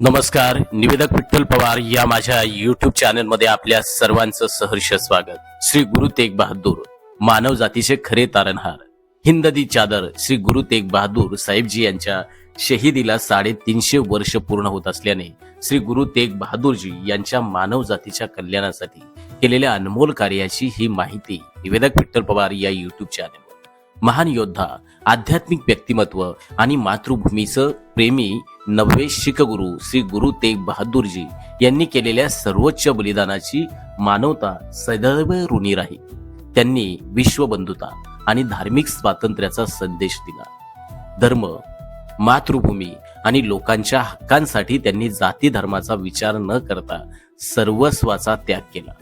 नमस्कार निवेदक विठ्ठल पवार या माझ्या युट्यूब चॅनलमध्ये आपल्या सर्वांचं सहर्ष स्वागत. श्री गुरु तेग बहादूर मानव जातीचे खरे तारणहार. हिंददी चादर श्री गुरु तेग बहादूर साहेबजी यांच्या शहीदीला साडेतीनशे वर्ष पूर्ण होत असल्याने श्री गुरु तेग बहादूरजी यांच्या मानव जातीच्या कल्याणासाठी केलेल्या अनमोल कार्याची ही माहिती निवेदक विठ्ठल पवार या युट्यूब चॅनल महान योद्धा आध्यात्मिक व्यक्तिमत्व आणि मातृभूमीचं प्रेमी नववे शीख गुरु श्री गुरु तेग बहादूरजी यांनी केलेल्या सर्वोच्च बलिदानाची मानवता सदैव ऋणी राहील त्यांनी विश्वबंधुता आणि धार्मिक स्वातंत्र्याचा संदेश दिला. धर्म मातृभूमी आणि लोकांच्या हक्कांसाठी त्यांनी जाती धर्माचा विचार न करता सर्वस्वाचा त्याग केला.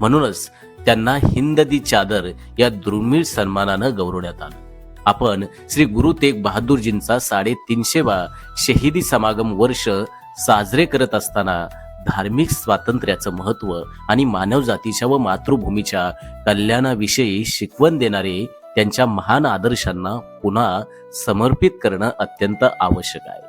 म्हणूनच त्यांना हिंददी चादर या दुर्मिळ सन्मानानं गौरवण्यात आलं. आपण श्री गुरु तेग बहादूरजींचा साडेतीनशेवा शहीदी समागम वर्ष साजरे करत असताना धार्मिक स्वातंत्र्याचं महत्त्व आणि मानवजातीच्या व मातृभूमीच्या कल्याणाविषयी शिकवण देणारे त्यांच्या महान आदर्शांना पुन्हा समर्पित करणं अत्यंत आवश्यक आहे.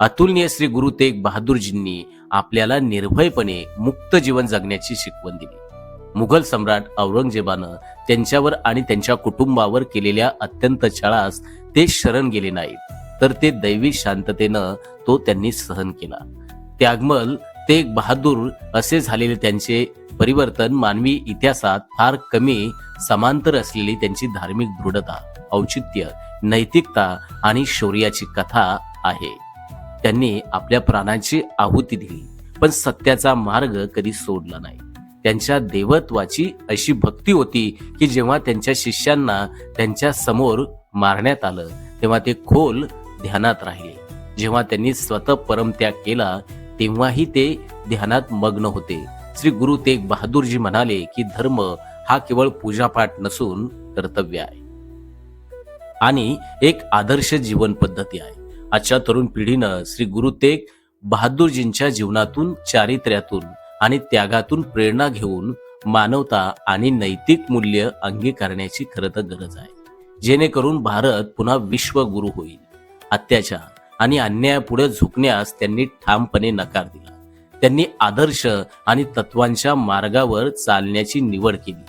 अतुलनीय श्री गुरु तेग बहादूरजींनी आपल्याला निर्भयपणे मुक्त जीवन जगण्याची शिकवण दिली. मुघल सम्राट औरंगजेबानं त्यांच्यावर आणि त्यांच्या कुटुंबावर केलेल्या अत्यंत छळास ते शरण गेले नाहीत. तर ते दैवी शांततेनं तो त्यांनी सहन केला. त्यागमल ते बहादूर असे झालेले त्यांचे परिवर्तन मानवी इतिहासात फार कमी समांतर असलेली त्यांची धार्मिक दृढता औचित्य नैतिकता आणि शौर्याची कथा आहे. त्यांनी आपल्या प्राणाची आहुती दिली पण सत्याचा मार्ग कधी सोडला नाही. त्यांच्या देवत्वाची अशी भक्ती होती की जेव्हा त्यांच्या शिष्यांना त्यांच्यासमोर मारण्यात आलं तेव्हा ते खोल ध्यानात राहिले. जेव्हा त्यांनी स्वतः परमत्याग केला तेव्हाही ते ध्यानात मग्न होते. श्री गुरु तेग बहादूरजी म्हणाले की धर्म हा केवळ पूजापाठ नसून कर्तव्य आहे. आणि एक आदर्श जीवन पद्धती आहे. आजच्या तरुण पिढीनं श्री गुरु तेग बहादूरजींच्या जीवनातून चारित्र्यातून आणि त्यागातून प्रेरणा घेऊन मानवता आणि नैतिक मूल्य अंगीकारण्याची खरं तर गरज आहे. जेणेकरून भारत पुन्हा विश्वगुरु होईल. अत्याचार आणि अन्यायापुढे झुकण्यास त्यांनी ठामपणे नकार दिला. त्यांनी आदर्श आणि तत्वांच्या मार्गावर चालण्याची निवड केली.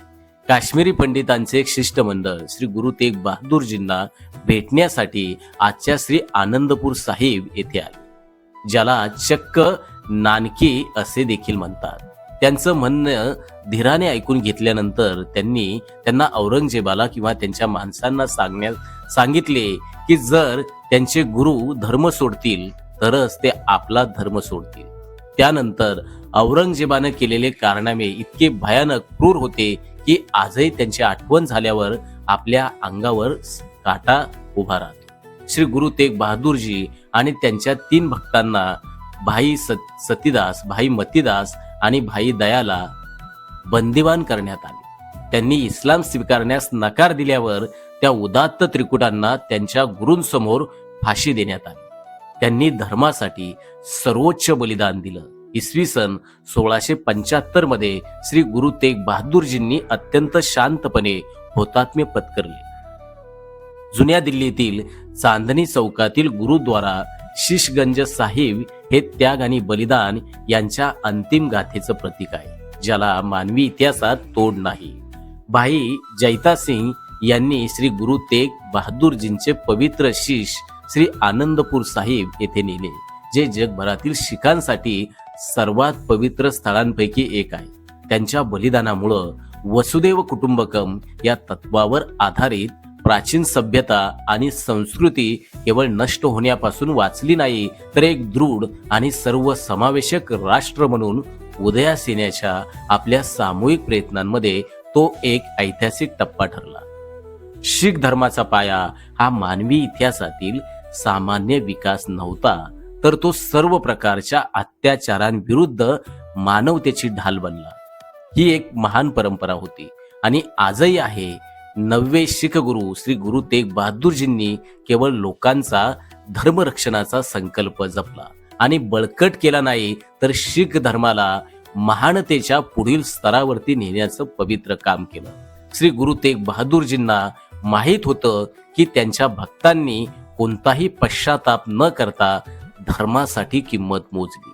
काश्मीरी पंडितांचे एक शिष्टमंडळ श्री गुरु तेग बहादूरजींना भेटण्यासाठी आजच्या श्री आनंदपूर साहिब येथे आले ज्याला चक्क नानके असे देखील म्हणतात. त्यांचं म्हणणं धीराने ऐकून घेतल्यानंतर त्यांनी त्यांना औरंगजेबाला किंवा त्यांच्या माणसांना सांगण्यास सांगितले की जर त्यांचे गुरु धर्म सोडतील तरच ते आपला धर्म सोडतील. त्यानंतर औरंगजेबानं केलेले कारनामे इतके भयानक क्रूर होते की आजही त्यांची आठवण झाल्यावर आपल्या अंगावर काटा उभा राहतो. श्री गुरु तेग बहादूरजी आणि त्यांच्या तीन भक्तांना भाई सत सतीदास भाई मतीदास आणि भाई दयाला बंदिवान करण्यात आले. त्यांनी इस्लाम स्वीकारण्यास नकार दिल्यावर त्या उदात्त त्रिकुटांना त्यांच्या गुरूंसमोर फाशी देण्यात आली. त्यांनी धर्मासाठी सर्वोच्च बलिदान दिलं. इसवी सन सोळाशे पंच्याहत्तरमध्ये श्री गुरु तेग बहादूरजींनी अत्यंत शांतपणे होतात्म्य पत्करले. जुन्या दिल्लीतील चांदणी चौकातील गुरुद्वारा शिशगंज साहिब हे त्याग आणि बलिदान यांच्या अंतिम गाथेचं प्रतीक आहे ज्याला मानवी इतिहासात तोड नाही. भाई जैता सिंग यांनी श्री गुरु तेग बहादूरजींचे पवित्र शीश श्री आनंदपूर साहिब येथे नेले जे जगभरातील शिखांसाठी सर्वात पवित्र स्थळांपैकी एक आहे. त्यांच्या बलिदानामुळं वसुदेव कुटुंबकम या तत्वावर आधारित प्राचीन सभ्यता आणि संस्कृती केवळ नष्ट होण्यापासून वाचली नाही तर एक दृढ आणि सर्व समावेशक राष्ट्र म्हणून उदयास येण्याच्या आपल्या सामूहिक प्रयत्नांमध्ये तो एक ऐतिहासिक टप्पा ठरला. शीख धर्माचा पाया हा मानवी इतिहासातील सामान्य विकास नव्हता तर तो सर्व प्रकारच्या अत्याचारांविरुद्ध मानवतेची ढाल बनला. ही एक महान परंपरा होती आणि आजही आहे नववे शीख गुरु श्री गुरु तेग बहादूरजींनी केवळ लोकांचा धर्मरक्षणाचा संकल्प जपला. आणि बळकट केला नाही तर शीख धर्माला महानतेच्या पुढील स्तरावरती नेण्याचं पवित्र काम केलं. श्री गुरु तेग बहादूरजींना माहीत होतं की त्यांच्या भक्तांनी कोणताही पश्चाताप न करता धर्मासाठी किंमत मोजली.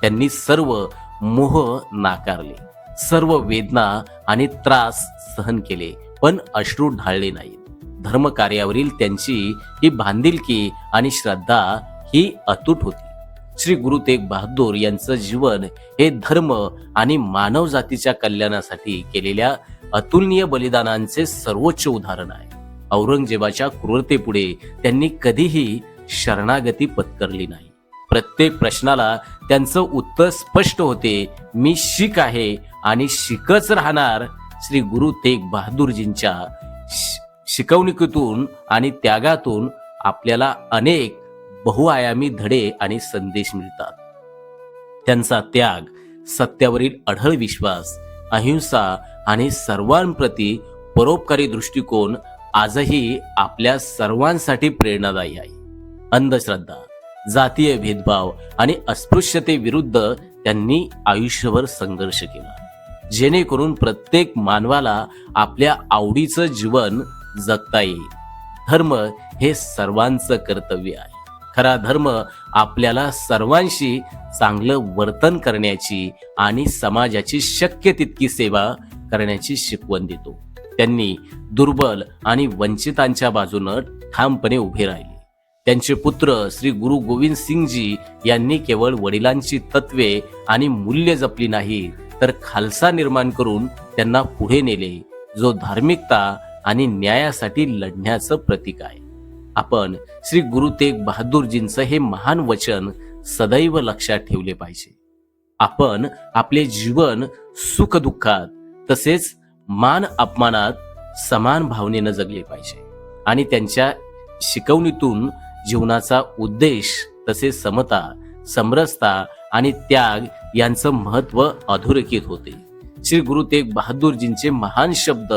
त्यांनी सर्व मोह नाकारले सर्व वेदना आणि त्रास सहन केले पण अश्रू ढाळले नाहीत. धर्मकार्यावरील त्यांची ही बांधिलकी आणि श्रद्धा ही अतूट होती. श्री गुरु तेग बहादूर यांचं जीवन हे धर्म आणि मानव जातीच्या कल्याणासाठी केलेल्या अतुलनीय बलिदानांचे सर्वोच्च उदाहरण आहे. औरंगजेबाच्या क्रूरतेपुढे त्यांनी कधीही शरणागती पत्करली नाही. प्रत्येक प्रश्नाला त्यांचं उत्तर स्पष्ट होते मी शीख आहे आणि शिकच राहणार श्री गुरु तेग बहादूरजींच्या शिकवणुकीतून आणि त्यागातून आपल्याला अनेक बहुआयामी धडे आणि संदेश मिळतात. त्यांचा त्याग सत्यावरील अढळ विश्वास अहिंसा आणि सर्वांप्रती परोपकारी दृष्टिकोन आजही आपल्या सर्वांसाठी प्रेरणादायी आहे. अंधश्रद्धा जातीय भेदभाव आणि अस्पृश्यतेविरुद्ध त्यांनी आयुष्यभर संघर्ष केला. जेणेकरून प्रत्येक मानवाला आपल्या आवडीचं जीवन जगता येईल. धर्म हे सर्वांचं कर्तव्य आहे. खरा धर्म आपल्याला सर्वांशी चांगलं वर्तन करण्याची आणि समाजाची शक्य तितकी सेवा करण्याची शिकवण देतो. त्यांनी दुर्बल आणि वंचितांच्या बाजूनं ठामपणे उभे राहिले. त्यांचे पुत्र श्री गुरु गोविंद सिंगजी यांनी केवळ वडिलांची तत्वे आणि मूल्य जपली नाहीत तर खालसा निर्माण करून त्यांना पुढे नेले जो धार्मिकता आणि न्यायासाठी लढण्याचं प्रतीक आहे. आपण श्री गुरु तेग बहादूरजींचं हे महान वचन सदैव लक्षात ठेवले पाहिजे. आपण आपले जीवन सुख दुःखात तसेच मान अपमानात समान भावनेनं जगले पाहिजे आणि त्यांच्या शिकवणीतून जीवनाचा उद्देश तसेच समता समरसता आणि त्याग यांचं महत्त्व अधोरेखित होते. श्री गुरु तेग बहादूरजींचे महान शब्द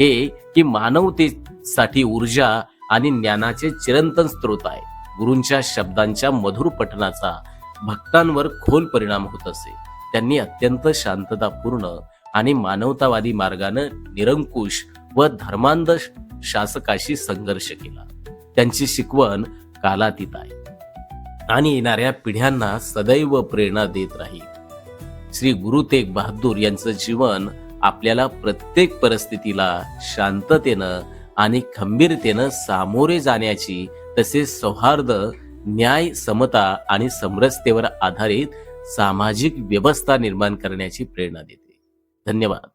हे की मानवतेसाठी ऊर्जा आणि ज्ञानाचे चिरंतन स्रोत आहे. गुरूंच्या शब्दांच्या मधुर पठणाचा भक्तांवर खोल परिणाम होत असे. त्यांनी अत्यंत शांततापूर्ण आणि मानवतावादी मार्गानं निरंकुश व धर्मांध शासकाशी संघर्ष केला. त्यांची शिकवण कालातीत आहे. आणि येणाऱ्या पिढ्यांना सदैव प्रेरणा देत राहील. श्री गुरु तेग बहादूर यांचं जीवन आपल्याला प्रत्येक परिस्थितीला शांततेनं आणि खंबीरतेनं सामोरे जाण्याची तसेच सौहार्द न्याय समता आणि समरसतेवर आधारित सामाजिक व्यवस्था निर्माण करण्याची प्रेरणा देते. धन्यवाद.